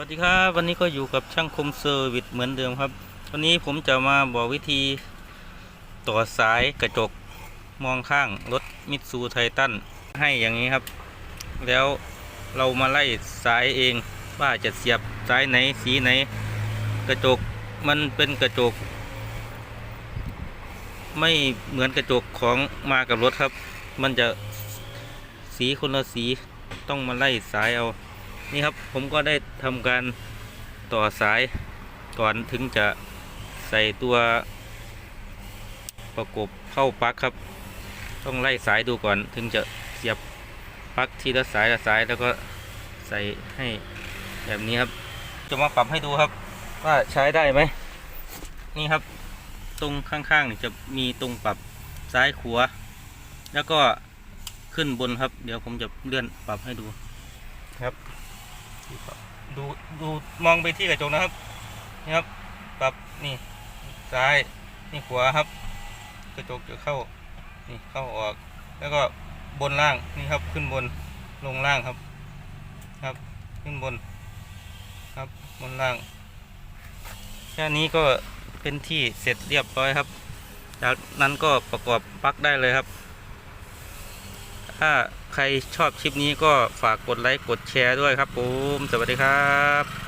วัสดีครับ วันนี้ก็อยู่กับช่างคมเซอร์วิสเหมือนเดิมครับ วันนี้ผมจะมาบอกวิธีต่อสายกระจกมองข้างรถมิตซูไททันให้อย่างนี้ครับ แล้วเรามาไล่สายเองว่าจะเสียบสายไหนสีไหน กระจกมันเป็นกระจก ไม่เหมือนกระจกของมากับรถครับ มันจะสีคนละสีต้องมาไล่สายเอา นี่ครับผมก็ได้ทำการต่อสายก่อนถึงจะใส่ตัวประกบเข้าปลั๊กครับ ต้องไล่สายดูก่อนถึงจะเสียบปลั๊กทีละสายละสายแล้วก็ใส่ให้แบบนี้ครับ จะมาปรับให้ดูครับ ว่าใช้ได้ไหมนี่ครับ ตรงข้างๆจะมีตรงปรับซ้ายขวาแล้วก็ขึ้นบนครับ เดี๋ยวผมจะเลื่อนปรับให้ดูครับ ดูดูมองไปที่กระจกนะครับนี่ครับปรับนี่ซ้ายนี่ขวาครับ กระจกจะเข้านี่เข้าออก แล้วก็บนล่างนี่ครับขึ้นบนลงล่างครับ ครับ ขึ้นบน ครับบนล่างแค่นี้ก็เป็นที่เสร็จเรียบร้อยครับ จากนั้นก็ประกอบปลั๊กได้เลยครับ ถ้าใครชอบคลิปนี้ก็ฝากกดไลค์กดแชร์ด้วยครับผม สวัสดีครับ